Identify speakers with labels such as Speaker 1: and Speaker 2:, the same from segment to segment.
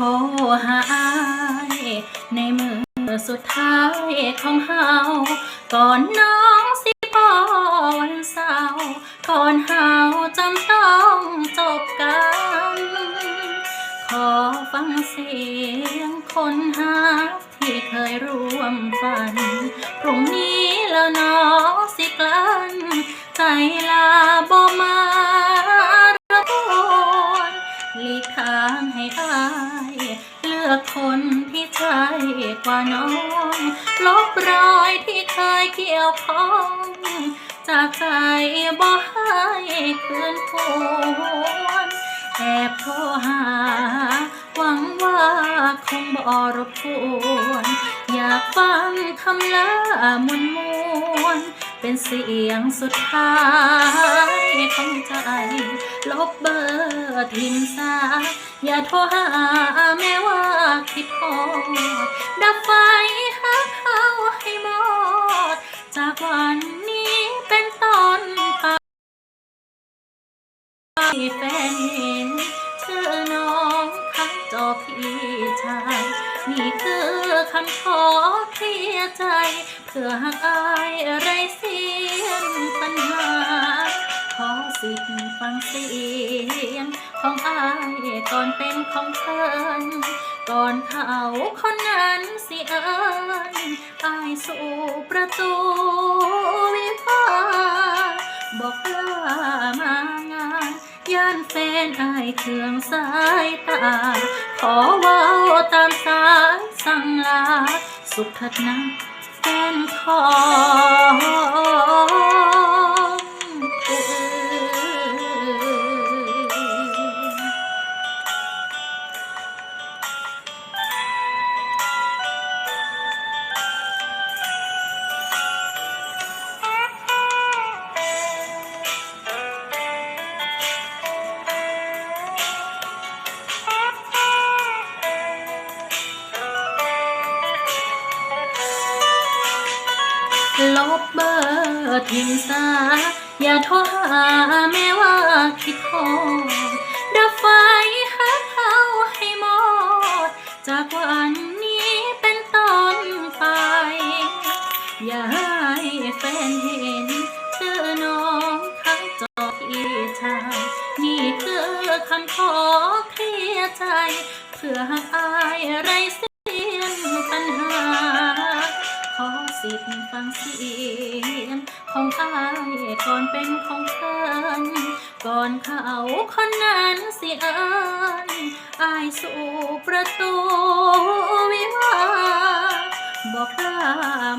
Speaker 1: หาอายในมือสุดท้ายของเฮาก่อนน้องสิพอวันเสาร์ก่อนเฮาจำต้องจบกัน ขอฟังเสียงคนหาที่เคยร่วมฝัน พรุ่งนี้แล้วน้องสิกลันใจลาบ่มาระบวนหลีกทางให้อา คนที่ใช่กว่าน้อง ลบรอยที่เคยเกี่ยวข้องจากใจบ่ให้คืนหวนแอบโทรหา หวังว่าคงบ่รบกวนอยากฟังคำลามวนมวนๆเป็นเสียงสุดท้ายของใจ ลบเบอร์ทิมซา อย่าโทรหาแม้ว่าคิดทษดับไฟหาเขาให้หมด จากวันนี้เป็นต้นไปแฟนเห็นเธอน้องคักจอพี่ชาย นี่คือคำขอเคลียร์ใจ เพื่อหักอายอะไรเสียนปัญหา ขอสิทธิ์ฟังเสียงของอายก่อนเป็นของเพิ่นก่อนเขาคนนั้นสิเอิญอายสู่ประตูวิวาบอกลามางานย่านแฟนอายเครื่องสายตา ขอเว้าตามสายสั่งลา สุขเถิดนะแฟนขอ ลบเบอร์ทิ้งซาอย่าโทรหาแม้ว่าคิดโทษดับไฟหาเขาให้หมด จากวันนี้เป็นต้นไป อย่าให้แฟนเห็นชื่อน้องข้างจอพี่ชายนี่คือคำขอเคลียร์ใจ เพื่อหักอายไรเสียนปัญหา อสิทธิ์ฟังเสียงของอายก่อนเป็นของเพิ่นก่อนเขาคนนั้นสิเอิญอายสู่ประตูวิวาบอกลา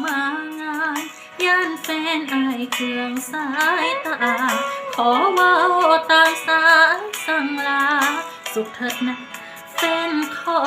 Speaker 1: มางานย่านแฟนอายเครื่องสายตา ขอว้าตามสายสั่งลา สุขเถิดนะแฟนขอ